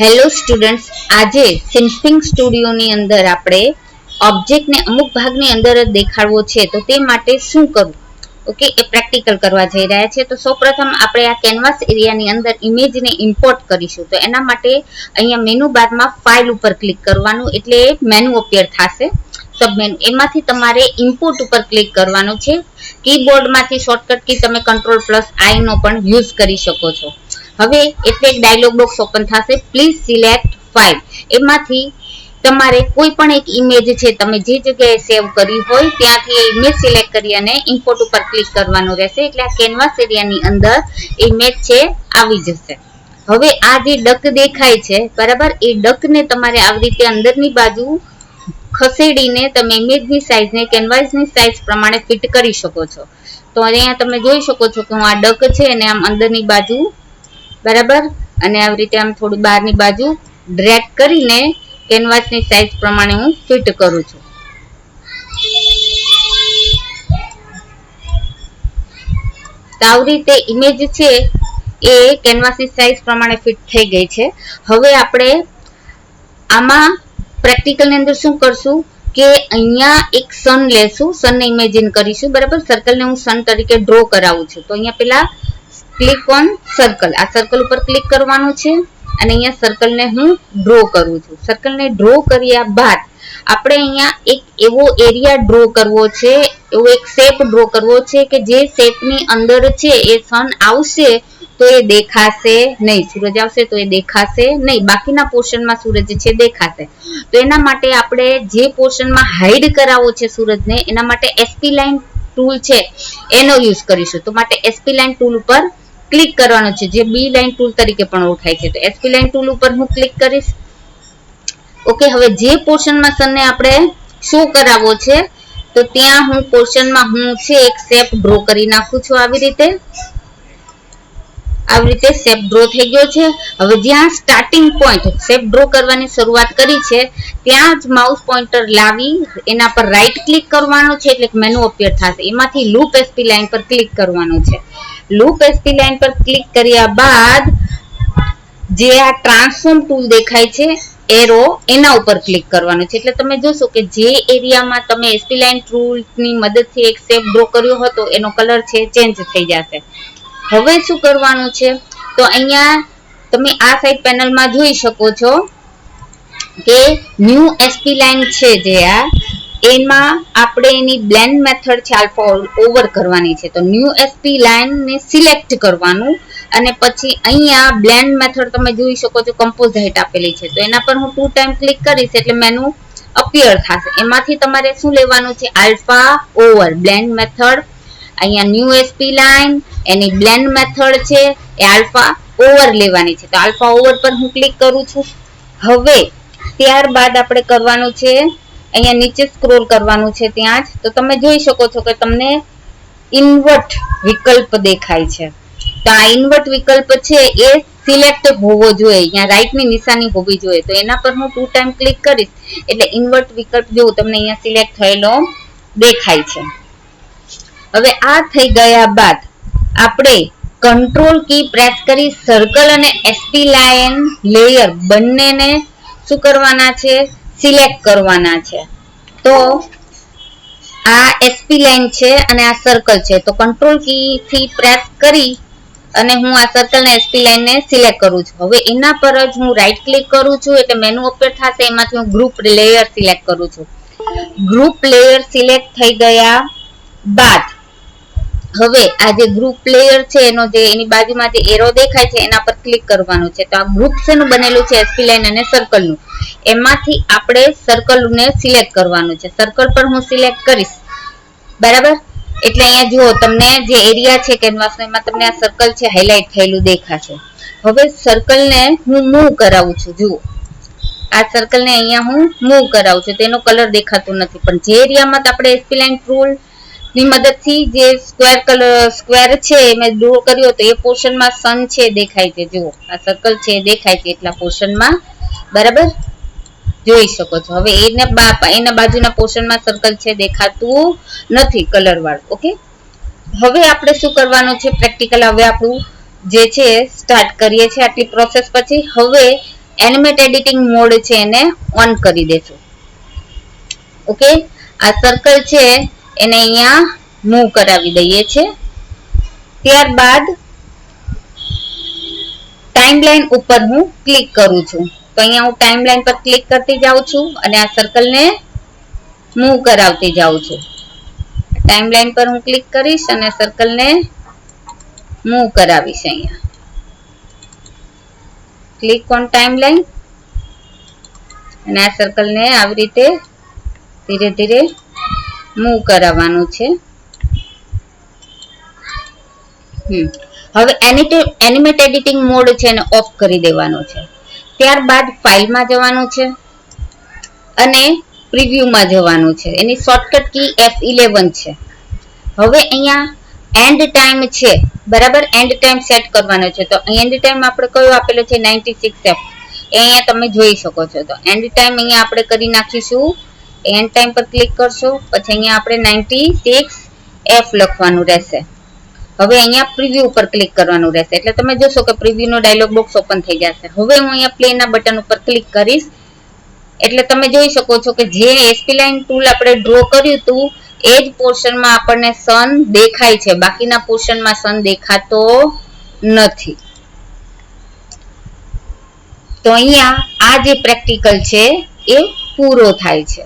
Hello students આજે સિન્ફિંગ સ્ટુડિયોની અંદર આપણે ઓબ્જેક્ટને અમુક ભાગની અંદર જ દેખાડવો છે, તો તે માટે શું કરવું ઓકે એ પ્રેક્ટિકલ કરવા જઈ રહ્યા છે. તો સૌપ્રથમ આપણે આ કેનવાસ એરિયાની અંદર ઇમેજને ઇમ્પોર્ટ કરીશું. તો એના માટે અહીંયા મેનુ બારમાં ફાઇલ ઉપર ક્લિક કરવાનું, એટલે મેનુ અપિયર થશે. સબ મેનુ એમાંથી તમારે ઇમ્પોર્ટ ઉપર ક્લિક કરવાનું છે. કીબોર્ડમાંથી શોર્ટકટ કી તમે કંટ્રોલ પ્લસ આઈનો પણ યુઝ કરી શકો છો. હવે એટલે એક ડાયલોગ બોક્સ ઓપન થશે. પ્લીઝ સિલેક્ટ ફાઇલ એમાંથી તમારે કોઈ પણ એક ઇમેજ છે તમે જે જગ્યાએ સેવ કરી હોય ત્યાંથી એ ઇમેજ સિલેક્ટ કરી અને ઇમ્પોર્ટ ઉપર ક્લિક કરવાનું રહેશે. એટલે આ કેનવાસ એરિયાની અંદર ઇમેજ છે, આવી જશે. હવે આ જે ડક દેખાય છે, બરાબર? એ ડકને તમારે આવી રીતે અંદરની બાજુ ખસેડીને તમે ઇમેજની સાઇઝને કેનવાસની સાઇઝ પ્રમાણે ફિટ કરી શકો છો. તો અહીંયા તમે જોઈ શકો છો કે હું આ ડક છે એને આમ અંદરની બાજુ બરાબર? અને આવી રીતે આમ થોડું બહારની બાજુ ડ્રેક કરીને કેનવાસની સાઇઝ પ્રમાણે હું ફિટ કરું છું. તો આવી રીતે ઇમેજ છે એ કેનવાસની સાઇઝ પ્રમાણે ફિટ થઈ ગઈ છે. હવે આપણે આમાં પ્રેક્ટિકલની અંદર શું કરશું કે અહીંયા એક સન લેશું સનને ઇમેજિન કરીશું, બરાબર? સર્કલને હું સન તરીકે ડ્રો કરાવું છું. તો અહીંયા પેલા ક્લિક ઓન સર્કલ આ સર્કલ ઉપર ક્લિક કરવાનું છે. અને અહીંયા સર્કલને હું ડ્રો કરું છું. સર્કલને ડ્રો કર્યા બાદ આપણે અહીંયા એક એવો એરિયા ડ્રો કરવો છે. એવો એક શેપ ડ્રો કરવો છે કે જે શેપની અંદર છે. એ સન આવશે તો એ દેખાશે નહીં. સૂરજ આવશે તો એ દેખાશે નહીં. બાકીના પોર્શનમાં સૂરજ છે દેખાશે. તો એના માટે આપણે જે પોર્શનમાં હાઈડ કરાવવો છે સૂરજને, એના માટે એસપી લાઇન ટૂલ છે. એનો યુઝ કરીશું. તો માટે એસપી લાઇન ટૂલ ઉપર ક્લિક કરવાનો છે, જે બી લાઇન ટૂલ તરીકે પણ ઓળખાય છે. તો એસપી લાઇન ટૂલ ઉપર હું ક્લિક કરીશ. ઓકે, હવે જે પોર્શનમાં સનને આપણે શો કરાવવો છે, તો ત્યાં હું પોર્શનમાં હું છે એક શેપ ડ્રો કરી નાખું છું આવી રીતે. આવી રીતે શેપ ડ્રો થઈ ગયો છે. હવે જ્યાં સ્ટાર્ટિંગ પોઈન્ટ શેપ ડ્રો કરવાની શરૂઆત કરી છે, ત્યાં જ માઉસ પોઇન્ટર લાવી, એના પર રાઈટ ક્લિક કરવાનું છે, એટલે મેનુ અપિયર થશે. એમાંથી લૂપ એસપી લાઈન પર ક્લિક કરવાનું છે. લૂપ એસપી લાઇન પર ક્લિક કર્યા બાદ જે આ ટ્રાન્સફોર્મ ટૂલ દેખાય છે એરો એના ઉપર ક્લિક કરવાનું છે. એટલે તમે જોશો કે જે એરિયામાં તમે એસપી લાઇન ટૂલની મદદથી એક શેપ ડ્રો કર્યો હતો એનો કલર છે ચેન્જ થઈ જશે. હવે શું કરવાનું છે? તો અહીંયા તમે આ સાઈડ પેનલમાં જોઈ શકો છો કે ન્યૂ એસપી લાઇન છે જે આ. એમાં આપણે એની બ્લેન્ડ મેથડ છે આલ્ફા ઓવર કરવાની છે. તો ન્યૂ એસપી લાઇનને સિલેક્ટ કરવાનું અને પછી અહીંયા બ્લેન્ડ મેથડ તમે જોઈ શકો છો કમ્પોઝાઇટ આપેલી છે. તો એના પર હું ટુ ટાઈમ ક્લિક કરીશ એટલે મેનુ અપિયર થશે. એમાંથી તમારે શું લેવાનું છે? આલ્ફા ઓવર બ્લેન્ડ મેથડ અહીંયા ન્યૂ એસપી લાઇન એની બ્લેન્ડ મેથડ છે, એ આલ્ફા ઓવર લેવાની છે. તો આલ્ફા ઓવર પર હું ક્લિક કરું છું. હવે ત્યારબાદ આપણે કરવાનું છે અહીંયા નીચે સ્ક્રોલ કરવાનું છે ત્યાં જ. તો તમે જોઈ શકો છો કે તમને ઇન્વર્ટ વિકલ્પ દેખાય છે. તો આ ઇન્વર્ટ વિકલ્પ છે એ સિલેક્ટ હોવો જોઈએ. અહીંયા રાઈટની નિશાની હોવી જોઈએ. તો એના પર હું ટુ ટાઈમ ક્લિક કરીશ, એટલે ઇન્વર્ટ વિકલ્પ જેવું તમને અહીંયા સિલેક્ટ થયેલો દેખાય છે. હવે આ થઈ ગયા બાદ આપણે કંટ્રોલ કી પ્રેસ કરી સર્કલ અને એસપી લાઇન લેયર બંનેને શું કરવાના છે? સિલેક્ટ કરવાના છે. તો આ એસપી લાઇન છે અને આ સર્કલ છે. તો કંટ્રોલ કી થી પ્રેસ કરી અને હું આ સર્કલ ને એસપી લાઇન ને સિલેક્ટ કરું છું. હવે એના પર જ હું રાઈટ ક્લિક કરું છું એટલે મેનુ ઓપન થશે. એમાંથી હું ગ્રુપ લેયર સિલેક્ટ કરું છું. ગ્રુપ લેયર સિલેક્ટ થઈ ગયા બાદ હવે આ જે ગ્રુપ લેયર છે, એનો જે એની બાજુમાં જે એરો દેખાય છે, એના પર ક્લિક કરવાનું છે. તો આ ગ્રુપ શેનું બનેલું છે? એસપી લાઇન અને સર્કલનું એમાંથી આપણે સર્કલને સિલેક્ટ કરવાનું છે. સર્કલ પર હું સિલેક્ટ કરીશ. બરાબર? એટલે અહીંયા જુઓ, તમને જે એરિયા છે કેનવાસનો એમાં તમને આ સર્કલ છે હાઇલાઇટ થયેલું દેખાશે. હવે સર્કલને હું મૂવ કરાવું છું. જુઓ. આ સર્કલને અહીંયા હું મૂવ કરાવું છું. તેનો કલર દેખાતો નથી. પણ જે એરિયામાં આપણે એસપી લાઇન ટૂલ ની મદદથી જે સ્ક્વેર કલર સ્ક્વેર છે મેં દૂર કર્યો તો એ પોર્શનમાં સન છે દેખાય છે. જુઓ, આ સર્કલ છે દેખાય છે એટલા પોર્શનમાં બરાબર? જોઈ શકો છો. હવે એને એના બાજુના પોર્શનમાં સર્કલ છે દેખાતું નથી કલર વાળું ઓકે હવે આપણે શું કરવાનું છે? પ્રેક્ટિકલ હવે આપણું જે છે સ્ટાર્ટ કરીએ છીએ આટલી પ્રોસેસ પછી. હવે એનિમેટ એડિટિંગ મોડ છે એને ઓન કરી દેશું. ઓકે આ સર્કલ છે એને અહીંયા મૂવ કરાવી દઈએ છે ત્યારબાદ ટાઈમલાઈન ઉપર હું ક્લિક કરું છું. તો અહીંયા હું ટાઈમલાઈન પર ક્લિક કરતી જાઉં છું અને આ સર્કલને મૂવ કરાવતી જાઉં છું. ટાઈમલાઈન પર હું ક્લિક કરીશ અને સર્કલને મૂવ કરાવીશ અહીંયા. ક્લિક ઓન ટાઈમલાઈન અને આ સર્કલને આવી રીતે ધીરે ધીરે મૂવ કરાવવાનું છે. હવે એનિમેટ એડિટિંગ મોડ છે એને ઓફ કરી દેવાનો છે. ત્યારબાદ ફાઇલમાં જવાનું છે અને પ્રિવ્યુમાં જવાનું છે. એની શોર્ટકટ કી એફ ઇલેવન છે. હવે અહીંયા એન્ડ ટાઈમ છે. બરાબર? એન્ડ ટાઈમ સેટ કરવાનો છે. તો એન્ડ ટાઈમ આપણે કયો આપેલો છે? નાઇન્ટી સિક્સ એફ એ અહીંયા તમે જોઈ શકો છો. તો એન્ડ ટાઈમ અહીંયા આપણે કરી નાખીશું. એન્ડ ટાઈમ પર ક્લિક કરશો, પછી અહીંયા આપણે નાઇન્ટી સિક્સ એફ લખવાનું રહેશે. હવે અહીંયા પ્રિવ્યુ ઉપર ક્લિક કરવાનું રહેશે. એટલે તમે જોશો કે પ્રિવ્યુ નો ડાયલોગ બોક્સ ઓપન થઈ જશે. હવે હું અહીંયા પ્લે ના બટન ઉપર ક્લિક કરીશ. એટલે તમે જોઈ શકો છો કે જે એસપી લાઇન ટૂલ આપણે ડ્રો કર્યું હતું એ જ પોર્શનમાં આપણને સન દેખાય છે. બાકીના પોર્શનમાં સન દેખાતો નથી. તો અહીંયા આ જે પ્રેક્ટિકલ છે, એ પૂરો થાય છે.